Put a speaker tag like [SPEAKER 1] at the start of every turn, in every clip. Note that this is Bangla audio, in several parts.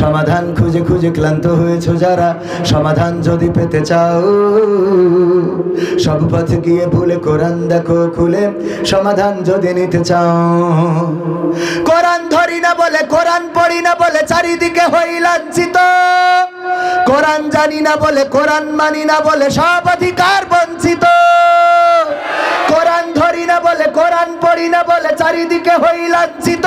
[SPEAKER 1] সমাধান খুঁজে খুঁজে ক্লান্ত হয়েছো যারা? সমাধান যদি পেতে চাও, সব পথে গিয়ে ভুলে কোরআন দেখো খুলে। সমাধান যদি নিতে চাও, কোরআন ধরি না বলে, কোরআন পড়ি না বলে চারিদিকে হই লাঞ্ছিত। কোরআন জানি না বলে, কোরআন মানি না বলে সব অধিকার বঞ্চিত। কোরআন ধরি না বলে, কোরআন পড়ি না বলে চারিদিকে হই লাঞ্ছিত।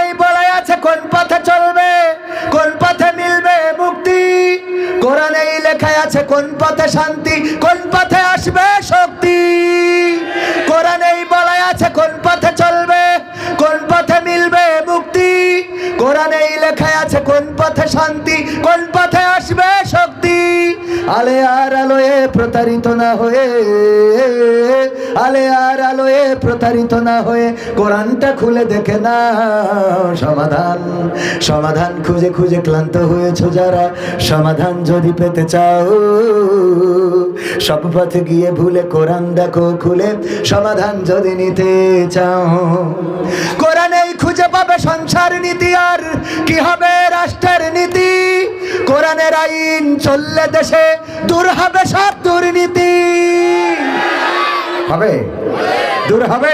[SPEAKER 1] বলা আছে, কোন পথে চলবে? কোন পথে মিলবে মুক্তি? কোরআনেই লেখা আছে, কোন পথে শান্তি, কোন পথে আসবে শক্তি? কোরআনেই বলা আছে, কোন পথে চলবে? কোন পথে মিলবে মুক্তি? কোরআনেই লেখা আছে, কোন পথে শান্তি, কোন পথে আসবে শক্তি? আলোয়ে প্রতারিত না হয়ে, আলে আর আলোয়ে প্রতারিত না হয়ে কোরআনটা খুলে দেখে না। সমাধান সমাধান খুঁজে খুঁজে ক্লান্ত হয়েছো যারা, সমাধান যদি পেতে চাও, সব পথে গিয়ে ভুলে কোরআন দেখো খুলে, সমাধান যদি নিতে চাও। কোরআনেই খুঁজে পাবে কোরআনের আইন চললে দেশে দূর হবে সব দুর্নীতি। হবে? দূর হবে?